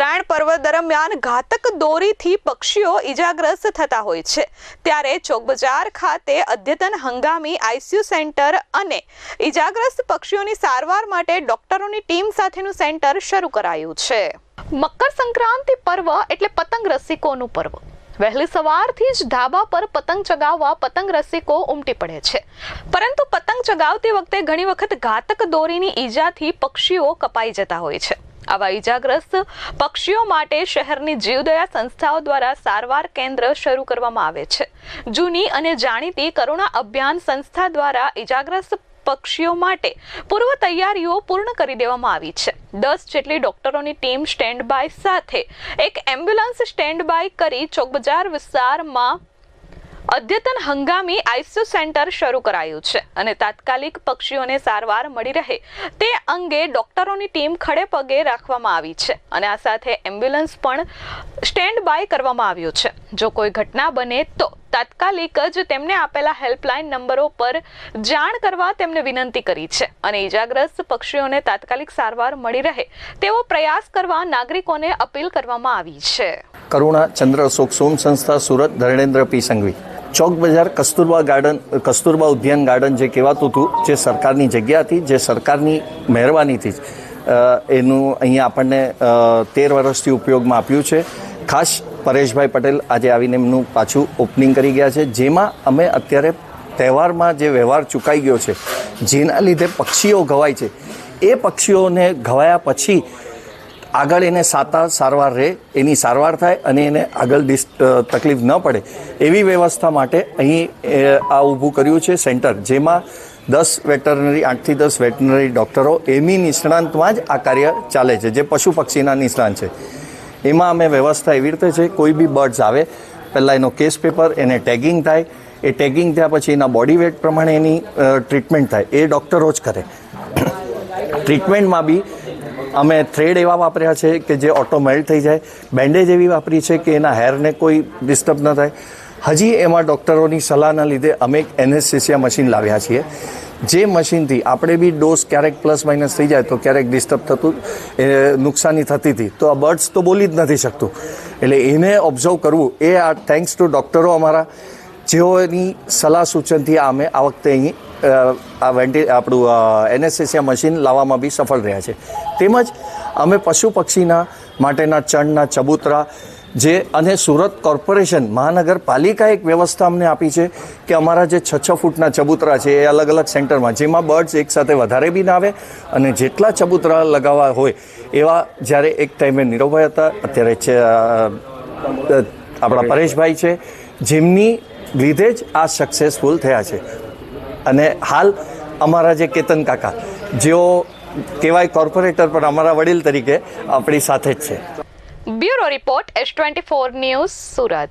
ઉત્તરાયણ પર્વ દરમિયાન ઘાતક દોરીથી પક્ષીઓ ઈજાગ્રસ્ત થતા હોય છે. ત્યારે ચોકબજાર ખાતે અદ્યતન હંગામી આઈસીયુ સેન્ટર અને ઈજાગ્રસ્ત પક્ષીઓની સારવાર માટે ડોક્ટરોની ટીમ સાથેનું સેન્ટર શરૂ કરાયું છે. મકર સંક્રાંતિ પર્વ એટલે પતંગ રસિકોનું પર્વ. વહેલી સવારથી જ ધાબા પર પતંગ ચગાવવા પતંગ રસિકો ઉમટી પડે છે. પરંતુ પતંગ ચગાવતી વખતે ઘણી વખત ઘાતક દોરીની ઈજાથી પક્ષીઓ કપાઈ જતા હોય છે. આવા ઈજાગ્રસ્ત પક્ષીઓ માટે શહેરની જીવદયા સંસ્થાઓ દ્વારા સારવાર કેન્દ્ર શરૂ કરવામાં આવે છે. જૂની અને જાણીતી કરુણા અભિયાન સંસ્થા દ્વારા ઈજાગ્રસ્ત પક્ષીઓ માટે પૂર્વ તૈયારીઓ પૂર્ણ કરી દેવામાં આવી છે. દસ જેટલી ડોક્ટરોની ટીમ સ્ટેન્ડ બાય સાથે એક એમ્બ્યુલન્સ સ્ટેન્ડ બાય કરી ચોકબજાર વિસ્તારમાં અદ્યતન હંગામી આઈસીયુ સેન્ટર શરૂ કરાયું છે અને તાત્કાલિક પક્ષીઓને સારવાર મળી રહે તે અંગે ડોક્ટરોની ટીમ ખડે પગે રાખવામાં આવી છે અને આ સાથે એમ્બ્યુલન્સ પણ સ્ટેન્ડ બાય કરવામાં આવ્યું છે. જો કોઈ ઘટના બને તો તાત્કાલિક જ તેમને આપેલા હેલ્પલાઇન નંબરો પર જાણ કરવા તેમને વિનંતી કરી છે અને ઈજાગ્રસ્ત પક્ષીઓને તાત્કાલિક સારવાર મળી રહે તેવો પ્રયાસ કરવા નાગરિકોને અપીલ કરવામાં આવી છે. કરુણા ચંદ્ર અશોક, સોમ સંસ્થા, સુરત ધર્મેન્દ્ર પી સંઘવી. ચોક બજાર કસ્તુરબા ગાર્ડન, કસ્તુરબા ઉદ્યાન ગાર્ડન જે કહેવાતું હતું, જે સરકારની જગ્યા હતી જે સરકારની મહેરબાનીથી જ એનું અહીંયા આપણને તેર વર્ષથી ઉપયોગમાં આપ્યું છે. ખાસ પરેશભાઈ પટેલ આજે આવીને એમનું પાછું ઓપનિંગ કરી ગયા છે. જેમાં અમે અત્યારે તહેવારમાં જે વ્યવહાર ચૂકાઈ ગયો છે, જેના લીધે પક્ષીઓ ઘવાય છે. એ પક્ષીઓને ઘવાયા પછી આગળ એને સાતા સારવાર રહે, એની સારવાર થાય અને એને આગળ તકલીફ ન પડે, એવી વ્યવસ્થા માટે અહીં આ ઊભું કર્યું છે સેન્ટર, જેમાં દસ વેટરનરી, આઠથી દસ વેટરનરી ડૉક્ટરો, એમની નિષ્ણાંતમાં જ આ કાર્ય ચાલે છે, જે પશુ પક્ષીના નિષ્ણાંત છે. એમાં અમે વ્યવસ્થા એવી રીતે છે, કોઈ બી બર્ડ્સ આવે, પહેલાં એનો કેસ પેપર, એને ટેગિંગ થાય, એ ટેગિંગ થયા પછી એના બોડી વેટ પ્રમાણે એની ટ્રીટમેન્ટ થાય, એ ડૉક્ટરો જ કરે. ટ્રીટમેન્ટમાં બી અમે થ્રેડ એવા વાપર્યા છે કે જે ઓટો થઈ જાય, બેન્ડેજ એવી વાપરી છે કે એના હેરને કોઈ ડિસ્ટર્બ ન થાય. હજી એમાં ડૉક્ટરોની સલાહના લીધે અમે એક એનેસ્થેસિયા મશીન લાવ્યા છીએ. જે મશીનથી આપણે બી ડોઝ ક્યારેક પ્લસ માઇનસ થઈ જાય તો ક્યારેક ડિસ્ટર્બ થતું, એ નુકસાની થતી હતી. તો આ બર્ડ્સ તો બોલી જ નથી શકતું. એટલે એને ઓબ્ઝર્વ કરવું, એ આ થેન્ક્સ ટુ ડૉક્ટરો અમારા જેઓની સલાહ સૂચનથી અમે આ વખતે અહીં આ વેન્ટી, આપણું એનએસએસિયા મશીન લાવવામાં બી સફળ રહ્યા છે. તેમજ અમે પશુ પક્ષીના માટેના ચણના ચબૂતરા જે અને સુરત કોર્પોરેશન મહાનગરપાલિકાએ એક વ્યવસ્થા અમને આપી છે કે અમારા જે છ છ ફૂટના ચબૂતરા છે એ અલગ અલગ સેન્ટરમાં, જેમાં બર્ડ્સ એકસાથે વધારે બી ના આવે અને જેટલા ચબૂતરા લગાવવા હોય એવા જ્યારે એક ટાઈમે નીરવભાઈ હતા, અત્યારે છે આપણા પરેશભાઈ છે, જેમની લીધે જ આ સક્સેસફુલ થયા છે. અને હાલ અમારા જે કેતન કાકા, જેઓ કહેવાય કોર્પોરેટર પણ અમારા વડીલ તરીકે આપણી સાથે જ છે. Bureau report S twenty four news Surat.